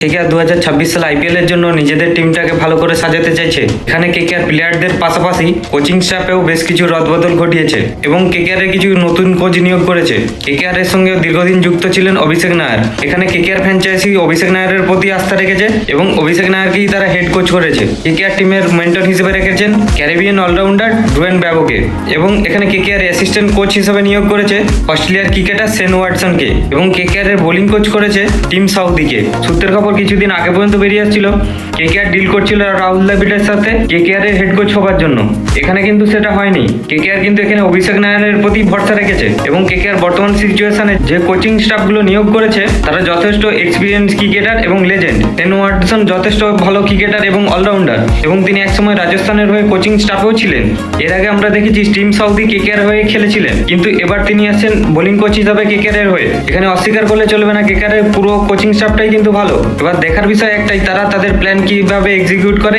KKR দু হাজার ছাব্বিশ সাল আইপিএল এর জন্য নিজেদের টিমটাকে ভালো করে সাজাতে চাইছে? এখানে কেকেআর প্লেয়ারদের পাশাপাশি কোচিং স্টাফেও বেশ কিছু রদবদল ঘটিয়েছে এবং কেকেআর এর কিছু নতুন কোচ নিয়োগ করেছে। কেকেআর এর সঙ্গে দীর্ঘদিন যুক্ত ছিলেন অভিষেক নায়ার। এখানে কেকেআর ফ্র্যাঞ্চাইজি অভিষেক নায়ারের প্রতি আস্থা রেখেছে এবং অভিষেক নায়ারকেই তারা হেড কোচ করেছে। কেকেআর টিমের মেন্টর হিসেবে রেখেছেন ক্যারিবিয়ান অলরাউন্ডার ডুয়েন ব্যাবোকে এবং এখানে কেকেআর অ্যাসিস্ট্যান্ট কোচ হিসেবে নিয়োগ করেছে অস্ট্রেলিয়ার ক্রিকেটার সেন ওয়াটসনকে এবং কেকেআর এর বোলিং কোচ করেছে টিম সাউদিকে সূত্রের খবর কিছুদিন আগে পর্যন্ত বেরিয়ে আসছিল। কেকেআর ডিল করছিল রাহুল দ্রাবিড়ের সাথে কেকেআর এর হেড কোচ হবার জন্য। এখানে কিন্তু সেটা হয়নি। কেকেআর কিন্তু এখানে অভিষেক নারায়ণের প্রতি ভরসা রেখেছে এবং কেকেআর বর্তমান সিচুয়েশনে যে কোচিং স্টাফগুলো নিয়োগ করেছে, তারা যথেষ্ট এক্সপিরিয়েন্স ক্রিকেটার এবং লেজেন্ড সেন ওয়াটসন যথেষ্ট ভালো ক্রিকেটার এবং অলরাউন্ডার এবং তিনি একসময় রাজস্থানের হয়ে কোচিং স্টাফেও ছিলেন। এর আগে আমরা দেখেছি টিম সাউদি কেকেআর হয়ে খেলেছিলেন, কিন্তু এবার তিনি আসছেন বোলিং কোচ হিসাবে কেকেআর এর হয়ে। এখানে অস্বীকার করলে চলবে না কেকেআর এর পুরো কোচিং স্টাফটাই কিন্তু ভালো। এবার দেখার বিষয় একটাই, তারা তাদের প্ল্যান কিভাবে এক্সিকিউট করে